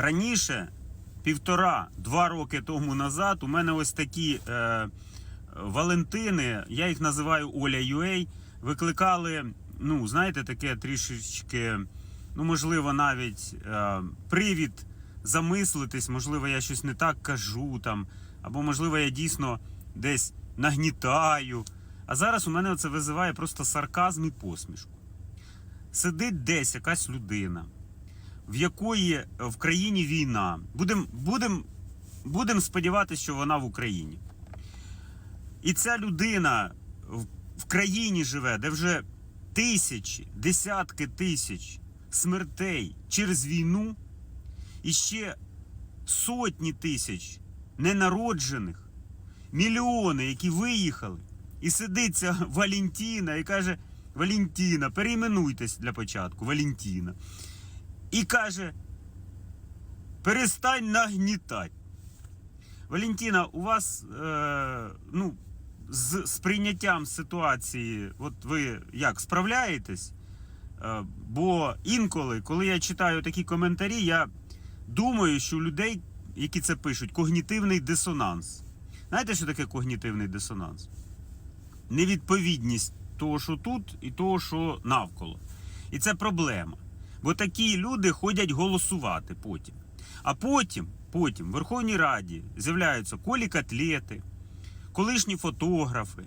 Раніше, півтора-два роки тому назад, у мене ось такі е, Валентини, я їх називаю Оля Юей, викликали, ну, знаєте, таке трішечки, ну, можливо, навіть е, привід замислитись, можливо, я щось не так кажу там, або, можливо, я дійсно десь нагнітаю. А зараз у мене це визиває просто сарказм і посмішку. Сидить десь якась людина, в якої в країні війна. Будемо будем, будем сподіватися, що вона в Україні. І ця людина в, країні живе, де вже тисячі, десятки тисяч смертей через війну, і ще сотні тисяч ненароджених, мільйони, які виїхали. І сидить ця Валентіна і каже: Валентіна, перейменуйтесь для початку, Валентіна. І каже: перестань нагнітати. Валентіна, у вас е, ну, з сприйняттям ситуації, от ви як справляєтесь? Е, бо інколи, коли я читаю такі коментарі, я думаю, що у людей, які це пишуть, когнітивний дисонанс. Знаєте, що таке когнітивний дисонанс? Невідповідність того, що тут, і того, що навколо. І це проблема. Бо такі люди ходять голосувати потім. А потім, потім в Верховній Раді з'являються колі котлети, колишні фотографи,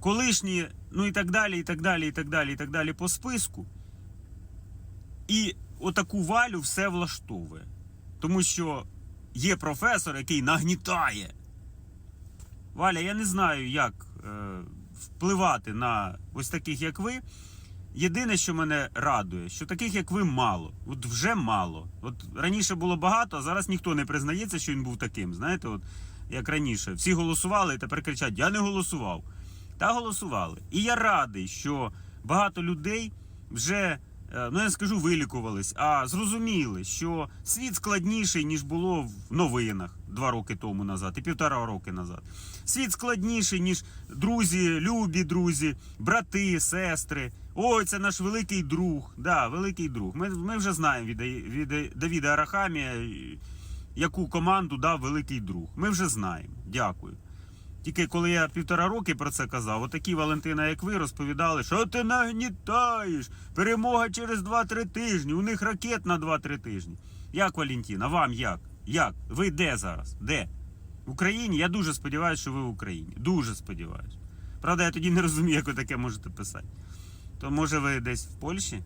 колишні, ну і так далі, і так далі, і так далі, і так далі по списку. І отаку валю все влаштовує. Тому що є професор, який нагнітає. Валя, я не знаю, як е, впливати на ось таких, як ви. Єдине, що мене радує, що таких, як ви, мало. От вже мало. От раніше було багато, а зараз ніхто не признається, що він був таким. Знаєте, от як раніше. Всі голосували і тепер кричать: Я не голосував. Та голосували. І я радий, що багато людей вже, е, ну я не скажу, вилікувались, а зрозуміли, що світ складніший, ніж було в новинах два роки тому назад і півтора роки назад. Світ складніший, ніж друзі, любі друзі, брати, сестри. Ой, це наш великий друг. Да, великий друг. Ми, ми вже знаємо від, від Давіда Арахамія, яку команду дав великий друг. Ми вже знаємо. Дякую. Тільки коли я півтора роки про це казав, отакі Валентина, як ви, розповідали, що ти нагнітаєш, перемога через 2-3 тижні, у них ракет на 2-3 тижні. Як Валентина, вам як? Як? Ви де зараз? Де? В Україні? Я дуже сподіваюся, що ви в Україні. Дуже сподіваюся. Правда, я тоді не розумію, як ви таке можете писати. То може ви десь в Польщі?